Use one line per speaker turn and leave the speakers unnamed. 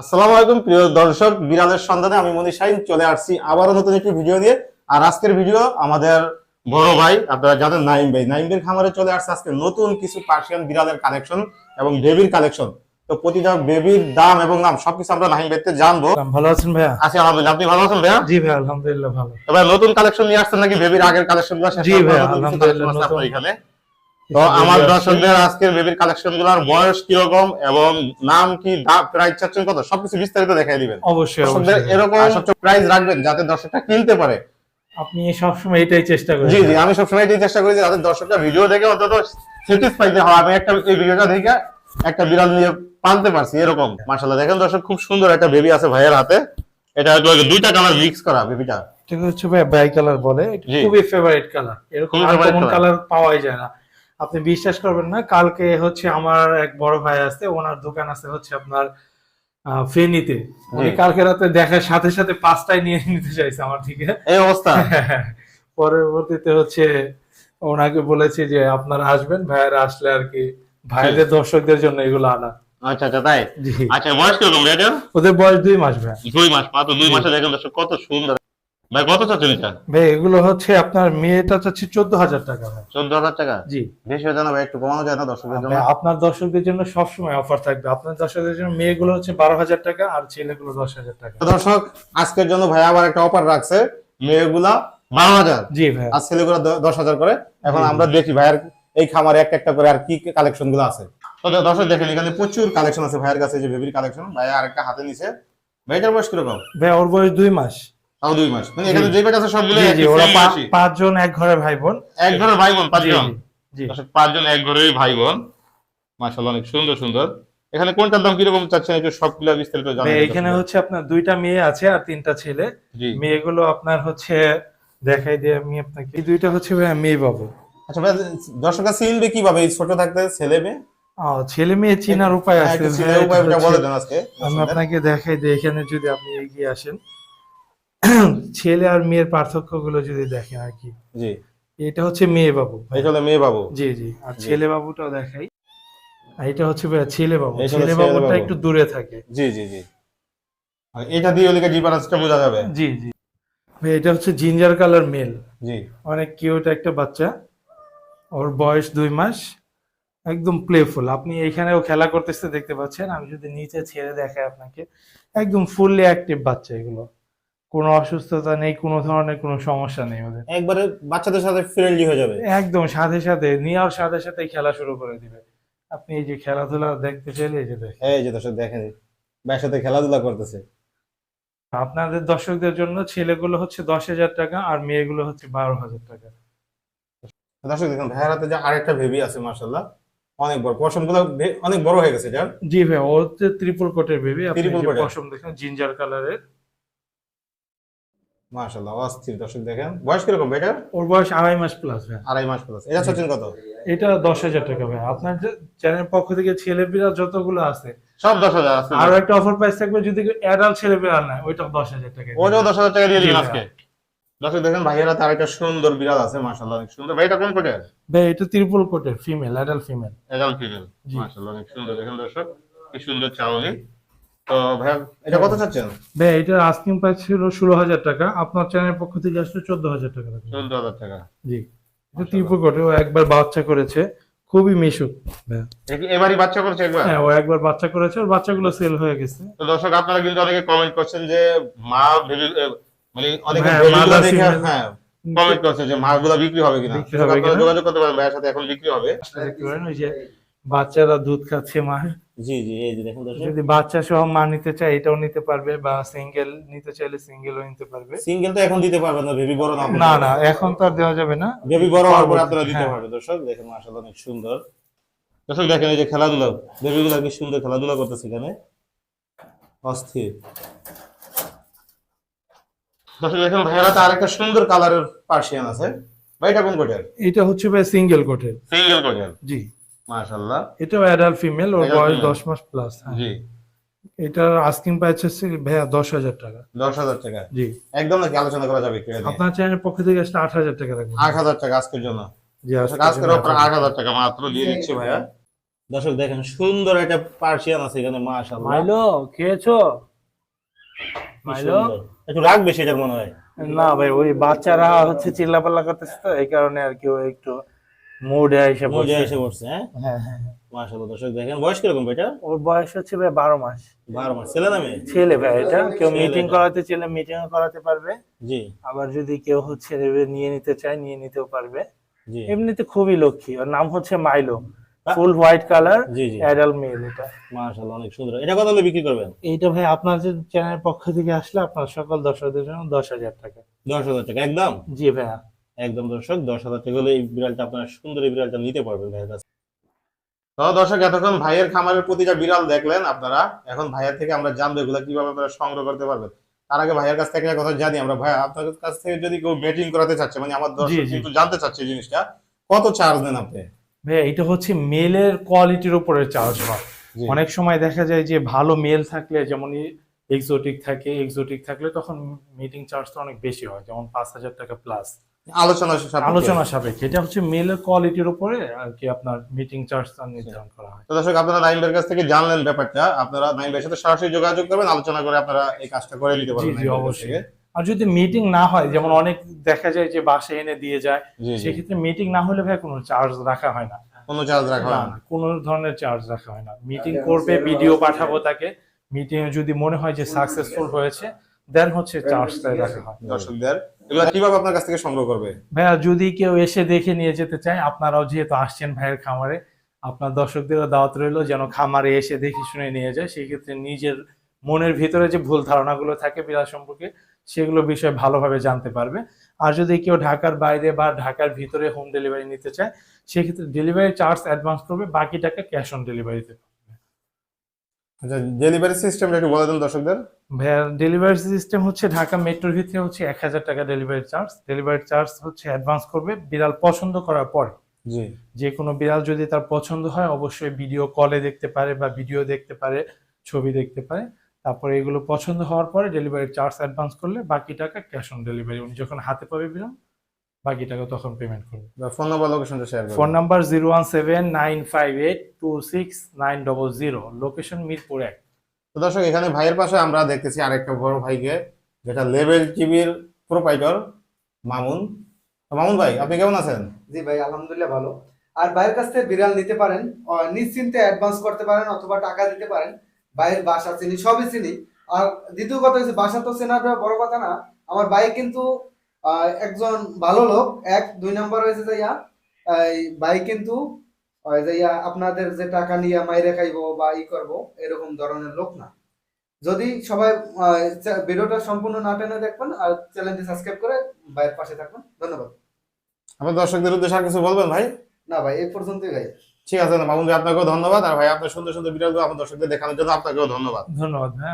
আসসালামু আলাইকুম প্রিয় দর্শক বিড়ালের সন্ধানে আমি শাহিন চলে আসছি আবারও নতুন একটি ভিডিও নিয়ে। আর আজকের ভিডিও আমাদের বড় ভাই আপনারা জানেন নাইম ভাই। নাইম ভাইয়ের খামারে চলে আসছে আজকে নতুন কিছু পার্সিয়ান বিড়ালের কালেকশন এবং বেবির কালেকশন। তো প্রতিটা বেবির দাম এবং নাম সবকিছু আমরা নাইম ভাইতে জানব।
ভালো আছেন ভাইয়া?
আছি আলহামদুলিল্লাহ। আপনি ভালো আছেন ভাইয়া?
জি ভাই আলহামদুলিল্লাহ ভালো।
এবার নতুন কালেকশন নিয়ে আসছেন নাকি? বেবির আগের কালেকশন
জি
কিছু
আলহামদুলিল্লাহ,
এখানে। তো আমার দর্শকদের আজকের বেবির কালেকশনগুলোর বয়স কীরকম এবং নাম কি প্রাইস চাচ্ছেন কত সবকিছু বিস্তারিত দেখাই দিবেন।
অবশ্যই
দর্শকদের এরকম প্রাইস রাখবেন যাতে দর্শকটা কিনতে পারে।
আপনি সবসময় এটাই চেষ্টা করেন।
জি জি আমি সবসময় এটাই চেষ্টা করি যে যাতে দর্শকরা ভিডিও দেখে অন্তত স্যাটিসফাইড হয়। আমি একটা এই ভিডিওটা দেখে একটা বিড়াল নিয়ে পালতে পারছি এরকম। মাশাআল্লাহ দেখেন দর্শক খুব সুন্দর একটা বেবি আছে ভাইয়ের হাতে। এটা দুইটা কালার মিক্স করা বেবিটা
এটা হচ্ছে ভাই বাই কালার বলে। এটা খুবই ফেভারিট কালার এরকম। কালার পাওয়াই যায় না। আপনি বিশ্বাস করবেন না কালকে হচ্ছে আমার এক বড় ভাই আছে ওনার দোকান আছে হচ্ছে আপনার ফেনীতে। উনি কালকে রাতে দেখার সাথে সাথে পাঁচটায় নিয়ে নিতে চাইছে আমার থেকে
এই অবস্থা।
পরবর্তীতে হচ্ছে ওনাকে বলেছি যে আপনারা আসবেন ভাইয়েরা আসলে আর কি ভাইদের দর্শকদের জন্য এগুলো আনা।
আচ্ছা আচ্ছা তাই? আচ্ছা বয়স কীরকম
ওদের বয়স দুই মাস ভাই।
দুই মাস মাত্র দুই মাসে দেখেন দর্শক কত সুন্দর। ভাই কত চাচ্ছেন এটা?
ভাই এগুলো হচ্ছে আপনার মেয়েটা চাচ্ছি চোদ্দ হাজার টাকা ভাই।
চোদ্দ হাজার টাকা?
জি।
বেশি হয়ে না ভাই একটু কমানো যায় না দর্শকদের জন্য?
আপনার দর্শকদের জন্য সবসময় অফার থাকবে। আপনার দর্শকদের জন্য মেয়েগুলো হচ্ছে বারো হাজার টাকা আর ছেলেগুলো দশ হাজার টাকা
দর্শক আজকের জন্য ভাই আবার একটা অফার রাখছে মেয়েগুলা বারো হাজার
জি ভাই।
আর ছেলেগুলো দশ হাজার করে। এখন আমরা দেখি ভাইয়ের এই খামারে একটা একটা করে আর কি কালেকশনগুলো আছে। তো দর্শক দেখেন এখানে প্রচুর কালেকশন আছে ভাইয়ের কাছে যে বেবির কালেকশন। ভাই আরেকটা হাতে নিছে। ভাইটার বয়স কীরকম?
ভাই ওর বয়স দুই মাস।
তাও দুই মাস। মানে এখানে যে কয়টা আছে সবগুলো
জি জি ওরা
same
পা-
বয়সী।
পাঁচজন এক ঘরে ভাই বোন
এক ঘরের ভাই বোন পাঁচজন?
জি, জি।
পাঁচজন এক ঘরের ভাই বোন মাশাআল্লাহ অনেক সুন্দর সুন্দর। এখানে কোনটার দাম কীরকম চাচ্ছেন একটু সবগুলো বিস্তারিত জানাবেন
এখানে হচ্ছে আপনার দুইটা মেয়ে আছে আর তিনটা ছেলে। মেয়েগুলো আপনার হচ্ছে দেখাই দিয়ে আমি আপনাকে। এই দুইটা হচ্ছে মেয়ে বাবু।
আচ্ছা ভাই দর্শকরা চিনবে কীভাবে এই ছোট থাকতে ছেলে মেয়ে?
ছেলে মেয়ে চিনার উপায়
হ্যাঁ,
আছে আমি আপনাকে দেখাই দিই এখানে যদি আপনি এগিয়ে আসেন। ছেলে আর মেয়ের পার্থক্যগুলো যদি দেখেন আর কি।
জি।
এটা হচ্ছে মেয়ে বাবু
এটা হলো মেয়ে বাবু
জি। জি। আর। ছেলে বাবুটাও দেখাই। আর এটা হচ্ছে ছেলে বাবু ছেলে
ছেলে
বাবুটা একটু দূরে থাকে।
জি জি জি। আর এটা দিয়ে ওলিকে ডিফারেন্সটা বোঝা যাবে?
জি জি। এটা হচ্ছে জিঞ্জার কালার মেল
জি।
অনেক কিউট একটা বাচ্চা। ওর বয়স দুই মাস। একদম প্লেফুল আপনি এখানেও খেলা করতেছে দেখতে পাচ্ছেন। আমি যদি নিচে ছেড়ে দেখাই আপনাকে। একদম ফুললি অ্যাক্টিভ বাচ্চা এগুলো। কোনো অসুস্থতা নেই কোনো ধরনের কোনো সমস্যা নেই ওদের।
একবারে বাচ্চাদের সাথে ফ্রেন্ডলি হয়ে যাবে।
একদম সাথে সাথে নেওয়ার সাথে সাথে খেলা শুরু করে দিবে। আপনি এই যে খেলাধুলা দেখতে চাইলে এই যে দেখেন।
এই যে দর্শক দেখেন। ভাইয়ের সাথে খেলাধুলা করতেছে।
আপনাদের দর্শকদের জন্য ছেলেগুলো হচ্ছে দশ হাজার টাকা আর মেয়েগুলো হচ্ছে বারো হাজার টাকা।
দর্শক দেখুন ভাইয়ের হাতে যে আরেকটা বেবি আছে মার্শাল্লাহ অনেক বড়। পশমগুলো অনেক বড় হয়ে গেছে যার
জি ভাই ও হচ্ছে ত্রিপল কোটের বেবি আপনি পশম দেখেন জিঞ্জার কালারের
মার্শাল্লাহ অস্থির। দর্শক দেখেন বয়স কীরকম বেটার
ওর বয়স আড়াই মাস প্লাস ভাই।
আড়াই মাস প্লাস এটা সচিন কত?
এটা দশ হাজার টাকা ভাই। আপনার চ্যানেল পক্ষ থেকে ছেলে বিড়াল যতগুলো আছে
সব দশ হাজার আছে।
আরও একটা অফার প্রাইস থাকবে যদি অ্যাডাল্ট ছেলে বিড়াল নেয় ওইটা দশ হাজার টাকা।
ওটাও দশ হাজার টাকা দিয়ে
জি
দিবেন আজকে দর্শক দেখেন ভাইয়ের হাতে আরেকটা সুন্দর বিড়াল আছে মার্শাল্লাহ অনেক সুন্দর। ভাই এটা কোন কোটের?
ভাই এটা ত্রিপল কোটের female adult female
adult female
জি।
মার্শাল্লাহ অনেক সুন্দর। দেখেন দর্শক কি সুন্দর চাউনি এটা কত চাচ্ছেন?
ভাই এটার আস্কিং প্রাইস ছিল ষোলো হাজার টাকা। আপনার চ্যানেলের পক্ষ থেকে আসলে চোদ্দ হাজার টাকা
চোদ্দ হাজার টাকা।
জি। এটা ত্রিপল কোটে ও একবার বাচ্চা করেছে খুবই মিশুক।
এবারই বাচ্চা করছে একবার?
হ্যাঁ ও একবার বাচ্চা করেছে ওর বাচ্চাগুলো সেল হয়ে গেছে।
তো দর্শক আপনারা কিন্তু অনেকে কমেন্ট করছেন যে মা মানে অনেকে
হ্যাঁ।
হ্যাঁ কমেন্ট করছে যে মাছগুলো বিক্রি হবে কিনা? আপনারা যোগাযোগ করতে পারেন ভাইয়ের সাথে এখন বিক্রি হবে।
দেখতে পারেন ওই যে বাচ্চারা দুধ খাচ্ছে মা
জি জি এই যে দেখুন
যদি বাচ্চা সহ মা নিতে চায় এটাও নিতে পারবে বা সিঙ্গেল নিতে চাইলে সিঙ্গেলও নিতে পারবে।
সিঙ্গেল তো এখন দিতে পারবেন না বেবি বড় না।
না না এখন তো আর দেওয়া যাবে না।
বেবি বড় হওয়ার পর আপনারা দিতে
হ্যাঁ।
পারবেন। দর্শক দেখেন মাশাআল্লাহ অনেক সুন্দর। দর্শক দেখেন এই যে খেলাধুলা। বেবিগুলো কি সুন্দর খেলাধুলা করতেছে এখানে। অস্থির। দর্শক দেখেন ভাইয়েরা তো আরেকটা সুন্দর কালারের পার্সিয়ান আছে। ভাই এটা কোন কোটের?
এটা হচ্ছে ভাই সিঙ্গেল কোটের।
সিঙ্গেল কোটের।
জি।
মাশাআল্লাহ।
এটাও অ্যাডাল্ট ফিমেল ওর বয়স
female।
দশ মাস প্লাস
জি।
এটার আস্কিং প্রাইস হচ্ছে ভাইয়া দশ হাজার টাকা।
দশ হাজার টাকা?
জি।
একদম নাকি আলোচনা করা যাবে?
আপনার চ্যানেলের পক্ষ থেকে আসলে আট হাজার টাকা রাখবেন
আট হাজার টাকা আজকের জন্য।
জি আজকের
টাকা মাত্র দিয়ে দিচ্ছে ভাইয়া। দর্শক দেখেন সুন্দর একটা পার্সিয়ান আছে এখানে মাশাআল্লাহ।
মাইলো খেয়েছো? মাইলো?
একটু রাগ বেশি এটার মনে হয়।
না ভাই ওই বাচ্চারা হচ্ছে চিল্লাপাল্লা করতেছে তো এই কারণে আর কি একটু মুডে এসে
মজা এসে পড়ছে হ্যাঁ?
হ্যাঁ হ্যাঁ।
মাশাআল্লাহ দর্শক দেখেন বয়স কীরকম এটা?
ওর বয়স হচ্ছে ভাই বারো মাস।
বারো মাস ছেলে না মেয়ে?
ছেলে ভাই এটা কেউ মিটিং করাতে চাইলে মিটিং করাতে পারবে।
জি।
আবার যদি কেউ হচ্ছে নিয়ে নিতে চায় নিয়ে নিতেও পারবে।
জি।
এমনিতে খুবই লক্ষ্মী ওর নাম হচ্ছে মাইলো। ফুল হোয়াইট কালার
জি জি।
অ্যাডাল্ট মেল এটা।
মাশাআল্লাহ অনেক সুন্দর। এটা কত হলে বিক্রি করবেন?
এইটা ভাই আপনার যে চ্যানেলের পক্ষ থেকে আসলে আপনার সকল দর্শকদের জন্য দশ হাজার টাকা।
দশ হাজার টাকা একদম?
জি ভাইয়া।
একদম দর্শক দশ হাজার টাকা হলে এই বিড়ালটা আপনার সুন্দর এই বিড়ালটা নিতে পারবেন ভাইয়ের কাছে। তো দর্শক এতক্ষণ ভাইয়ের খামারের প্রতিটা বিড়াল দেখলেন আপনারা। এখন ভাইয়ের থেকে আমরা জানব এগুলো কীভাবে আপনারা সংগ্রহ করতে পারবেন। তার আগে ভাইয়ের কাছ থেকে কথা জানি আমরা। ভাই আপনার কাছ থেকে যদি কেউ বেটিং করাতে চাচ্ছে মানে আমার দর্শক। কিন্তু জানতে চাচ্ছে এই জিনিসটা কত চার্জ নেন আপনি?
ভাইয়া এটা হচ্ছে মেলের কোয়ালিটির উপরে চার্জ হয়। অনেক সময় দেখা যায় যে ভালো মেল থাকলে যেমন এক্সোটিক থাকে এক্সোটিক থাকলে তখন মিটিং চার্জটা অনেক বেশি হয় যেমন পাঁচ হাজার টাকা প্লাস
আলোচনা সাপেক্ষে।
আলোচনা সাপেক্ষে। এটা হচ্ছে মেলের কোয়ালিটির উপরে আর কি আপনার মিটিং চার্জটা নির্ধারণ করা হয়।
তো দর্শক আপনারা ভাইয়ের কাছ থেকে জানলেন ব্যাপারটা। আপনারা ভাইয়ের সাথে সরাসরি যোগাযোগ করবেন আলোচনা করে আপনারা এই কাজটা করে নিতে পারবেন
জি অবশ্যই। আর যদি মিটিং না হয় যেমন অনেক দেখা যায় যে বাসে এনে দিয়ে যায় সেক্ষেত্রে মিটিং না হলে ভাই কোনো চার্জ রাখা হয় না।
কোনো চার্জ রাখা হয় না
না, কোনো ধরনের চার্জ রাখা হয় না। মিটিং করবে ভিডিও পাঠাবো তাকে। মিটিং যদি মনে হয় যে সাকসেসফুল হয়েছে দেন হচ্ছে চার্জটা রাখা হয়।
দর্শকদের এগুলো কীভাবে আপনার কাছ থেকে সংগ্রহ করবে?
ভাইয়া যদি কেউ এসে দেখে নিয়ে যেতে চায় আপনারাও যেহেতু আসছেন ভাইয়ের খামারে আপনার দর্শকদেরও দাওয়াত রইল যেন খামারে এসে দেখে শুনে নিয়ে যায়। সেই ক্ষেত্রে নিজের মনের ভিতরে যে ভুল ধারণাগুলো থাকে বিড়াল সম্পর্কে সেগুলো বিষয়ে ভালোভাবে জানতে পারবে। আর যদি কেউ ঢাকার বাইরে বা ঢাকার ভিতরে হোম ডেলিভারি নিতে চায় সেক্ষেত্রে ডেলিভারি চার্জ অ্যাডভান্স করবে বাকি টাকা ক্যাশ অন ডেলিভারিতে
আচ্ছা ডেলিভারি সিস্টেমটা একটু বলে দেন দর্শকদের।
ভাইয়া ডেলিভারি সিস্টেম হচ্ছে ঢাকা মেট্রোর ভিতরে হচ্ছে এক হাজার টাকা ডেলিভারি চার্জ ডেলিভারি চার্জ হচ্ছে অ্যাডভান্স করবে বিড়াল পছন্দ করার পরে।
জি।
যে কোনো বিড়াল যদি তার পছন্দ হয় অবশ্যই ভিডিও কলে দেখতে পারে বা ভিডিও দেখতে পারে ছবি দেখতে পারে। তারপরে এগুলো পছন্দ হওয়ার পরে ডেলিভারি চার্জ অ্যাডভান্স করলে বাকি টাকা ক্যাশ অন ডেলিভারি উনি যখন হাতে পাবে বিড়াল বাকি টাকা তখন পেমেন্ট করবে।
ফোন নাম্বার লোকেশনটা share
phone number zero one seven nine five eight two six nine double zero location Mirpur এক।
তো দর্শক এখানে ভাইয়ের পাশে আমরা দেখতেছি আরেকটা বড় ভাইকে যেটা লেভেল টিভির প্রোপাইটর মামুন। মামুন ভাই আপনি কেমন আছেন?
জি ভাই আলহামদুলিল্লাহ ভালো। আর ভাইয়ের কাছ থেকে বিড়াল নিতে পারেন নিশ্চিন্তে অ্যাডভান্স করতে পারেন অথবা টাকা দিতে পারেন। ভাইয়ের বাসা চিনি সবই চিনি। আর দ্বিতীয় কথা হচ্ছে বাসা তো চেনাটা বড় কথা না। আমার ভাই কিন্তু একজন ভালো লোক এক দুই নম্বর হয়েছে যে ইয়া এই ভাই কিন্তু ওই যে ইয়া আপনাদের যে টাকা নিয়ে মাইরে খাইবো বা ই করব এরকম ধরনের লোক না। যদি সবাই ভিডিওটা সম্পূর্ণ না টেনে দেখবেন আর চ্যানেলটি সাবস্ক্রাইব করে ভাইয়ের পাশে থাকবেন। ধন্যবাদ।
আপনার দর্শকদের উদ্দেশ্যে আর কিছু বলবেন ভাই?
না ভাই এই পর্যন্তই ভাই।
ঠিক আছে মামুন ভাই আপনাকেও ধন্যবাদ আর ভাই আপনার সুন্দর সুন্দর ভিডিওগুলো আমার দর্শকদের দেখানোর জন্য আপনাকেও ধন্যবাদ।
ধন্যবাদ ভাই